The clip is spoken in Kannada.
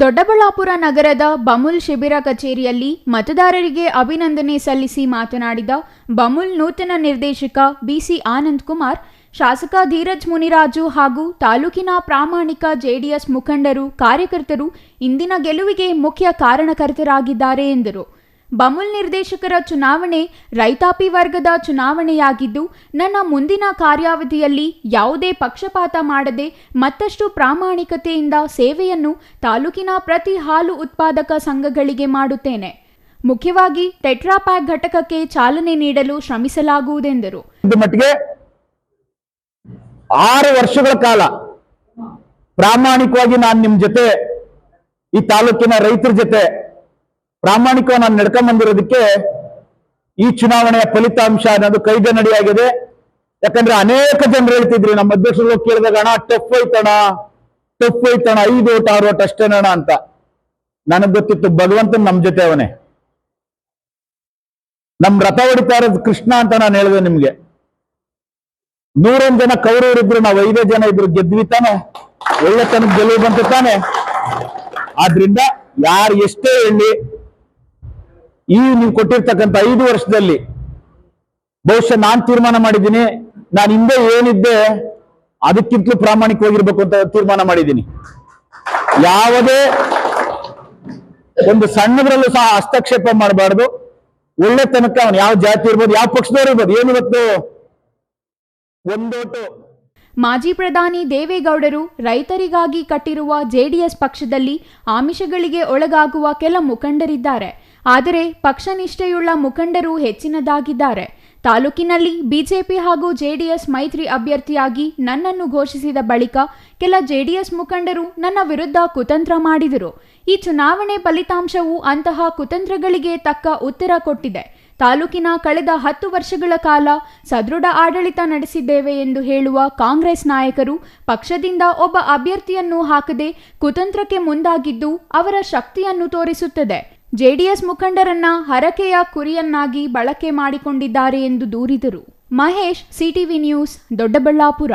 ದೊಡ್ಡಬಳ್ಳಾಪುರ ನಗರದ ಬಮುಲ್ ಶಿಬಿರ ಕಚೇರಿಯಲ್ಲಿ ಮತದಾರರಿಗೆ ಅಭಿನಂದನೆ ಸಲ್ಲಿಸಿ ಮಾತನಾಡಿದ ಬಮುಲ್ ನೂತನ ನಿರ್ದೇಶಕ ಬಿಸಿ ಆನಂದ್ ಕುಮಾರ್, ಶಾಸಕ ಧೀರಜ್ ಮುನಿರಾಜು ಹಾಗೂ ತಾಲೂಕಿನ ಪ್ರಾಮಾಣಿಕ ಜೆಡಿಎಸ್ ಮುಖಂಡರು, ಕಾರ್ಯಕರ್ತರು ಇಂದಿನ ಗೆಲುವಿಗೆ ಮುಖ್ಯ ಕಾರಣಕರ್ತರಾಗಿದ್ದಾರೆ ಎಂದರು. ಬಮುಲ್ ನಿರ್ದೇಶಕರ ಚುನಾವಣೆ ರೈತಾಪಿ ವರ್ಗದ ಚುನಾವಣೆಯಾಗಿದ್ದು, ನನ್ನ ಮುಂದಿನ ಕಾರ್ಯಾವಧಿಯಲ್ಲಿ ಯಾವುದೇ ಪಕ್ಷಪಾತ ಮಾಡದೆ ಮತ್ತಷ್ಟು ಪ್ರಾಮಾಣಿಕತೆಯಿಂದ ಸೇವೆಯನ್ನು ತಾಲೂಕಿನ ಪ್ರತಿ ಹಾಲು ಉತ್ಪಾದಕ ಸಂಘಗಳಿಗೆ ಮಾಡುತ್ತೇನೆ. ಮುಖ್ಯವಾಗಿ ಟೆಟ್ರಾಪ್ಯಾಕ್ ಘಟಕಕ್ಕೆ ಚಾಲನೆ ನೀಡಲು ಶ್ರಮಿಸಲಾಗುವುದೆಂದರು. ಆರು ವರ್ಷಗಳ ಕಾಲ ಪ್ರಾಮಾಣಿಕವಾಗಿ ನಾನು ನಿಮ್ ಜೊತೆ ಈ ತಾಲೂಕಿನ ರೈತರ ಜೊತೆ ಪ್ರಾಮಾಣಿಕವಾಗಿ ನಾನು ಬಂದಿರೋದಕ್ಕೆ ಈ ಚುನಾವಣೆಯ ಫಲಿತಾಂಶ ಅನ್ನೋದು ಕೈಗನ್ನಡಿಯಾಗಿದೆ ಯಾಕಂದ್ರೆ ಅನೇಕ ಜನರು ಹೇಳ್ತಿದ್ರಿ, ನಮ್ಮ ಅಧ್ಯಕ್ಷರು ಕೇಳಿದಾಗ, ಅಣ್ಣ, ಟಫ್ ಐತಣ ಟಫ್ ಐತಣ ಐದು ಓಟ, ಆರು ಓಟ್ ಅಷ್ಟೇನಣ ಅಂತ. ನನಗ್ ಗೊತ್ತಿತ್ತು ಭಗವಂತನ್ ನಮ್ ಜೊತೆ ಅವನೇ. ನಮ್ ರಥ ಹೊಡಿತಾ ಇರೋದು ಕೃಷ್ಣ ಅಂತ ನಾನು ಹೇಳಿದೆ ನಿಮ್ಗೆ. ನೂರೊಂದ್ ಜನ ಕೌರವರಿದ್ರು ನಾವ್ ಐದೇ ಜನ ಇದ್ರು, ಗೆದ್ವಿ ತಾನೆ. ಒಳ್ಳೆ ತನಕ ಗೆಲುವು ಬಂತು ತಾನೆ. ಆದ್ರಿಂದ ಯಾರು ಎಷ್ಟೇ ಹೇಳಿ ಈ ನೀವು ಕೊಟ್ಟಿರ್ತಕ್ಕಂಥ ಐದು ವರ್ಷದಲ್ಲಿ ಬಹುಶಃ ನಾನ್ ತೀರ್ಮಾನ ಮಾಡಿದ್ದೀನಿ. ನಾನು ಹಿಂದೆ ಏನಿದ್ದೆ ಅದಕ್ಕಿಂತಲೂ ಪ್ರಾಮಾಣಿಕವಾಗಿರ್ಬೇಕು ಅಂತ ತೀರ್ಮಾನ ಮಾಡಿದ್ದೀನಿ. ಯಾವುದೇ ಒಂದು ಸಣ್ಣದ್ರಲ್ಲೂ ಸಹ ಹಸ್ತಕ್ಷೇಪ ಮಾಡಬಾರ್ದು. ಒಳ್ಳೆತನಕ ಅವನು ಯಾವ ಜಾತಿ ಇರ್ಬೋದು, ಯಾವ ಪಕ್ಷದವ್ರು ಇರ್ಬೋದು ಏನಿವತ್ತು ಒಂದೋಟು. ಮಾಜಿ ಪ್ರಧಾನಿ ದೇವೇಗೌಡರು ರೈತರಿಗಾಗಿ ಕಟ್ಟಿರುವ ಜೆಡಿಎಸ್ ಪಕ್ಷದಲ್ಲಿ ಆಮಿಷಗಳಿಗೆ ಒಳಗಾಗುವ ಕೆಲ ಮುಖಂಡರಿದ್ದಾರೆ. ಆದರೆ ಪಕ್ಷ ನಿಷ್ಠೆಯುಳ್ಳ ಮುಖಂಡರು ಹೆಚ್ಚಿನದಾಗಿದ್ದಾರೆ. ತಾಲೂಕಿನಲ್ಲಿ ಬಿಜೆಪಿ ಹಾಗೂ ಜೆಡಿಎಸ್ ಮೈತ್ರಿ ಅಭ್ಯರ್ಥಿಯಾಗಿ ನನ್ನನ್ನು ಘೋಷಿಸಿದ ಬಳಿಕ ಕೆಲ ಜೆಡಿಎಸ್ ಮುಖಂಡರು ನನ್ನ ವಿರುದ್ಧ ಕುತಂತ್ರ ಮಾಡಿದರು. ಈ ಚುನಾವಣೆ ಫಲಿತಾಂಶವು ಅಂತಹ ಕುತಂತ್ರಗಳಿಗೆ ತಕ್ಕ ಉತ್ತರ ಕೊಟ್ಟಿದೆ. ತಾಲೂಕಿನ ಕಳೆದ ಹತ್ತು ವರ್ಷಗಳ ಕಾಲ ಸದೃಢ ಆಡಳಿತ ನಡೆಸಿದ್ದೇವೆ ಎಂದು ಹೇಳುವ ಕಾಂಗ್ರೆಸ್ ನಾಯಕರು ಪಕ್ಷದಿಂದ ಒಬ್ಬ ಅಭ್ಯರ್ಥಿಯನ್ನು ಹಾಕದೆ ಕುತಂತ್ರಕ್ಕೆ ಮುಂದಾಗಿದ್ದು ಅವರ ಶಕ್ತಿಯನ್ನು ತೋರಿಸುತ್ತದೆ. ಜೆಡಿಎಸ್ ಮುಖಂಡರನ್ನ ಹರಕೆಯ ಕುರಿಯನ್ನಾಗಿ ಬಳಕೆ ಮಾಡಿಕೊಂಡಿದ್ದಾರೆ ಎಂದು ದೂರಿದರು. Mahesh CTV news Doddaballapura.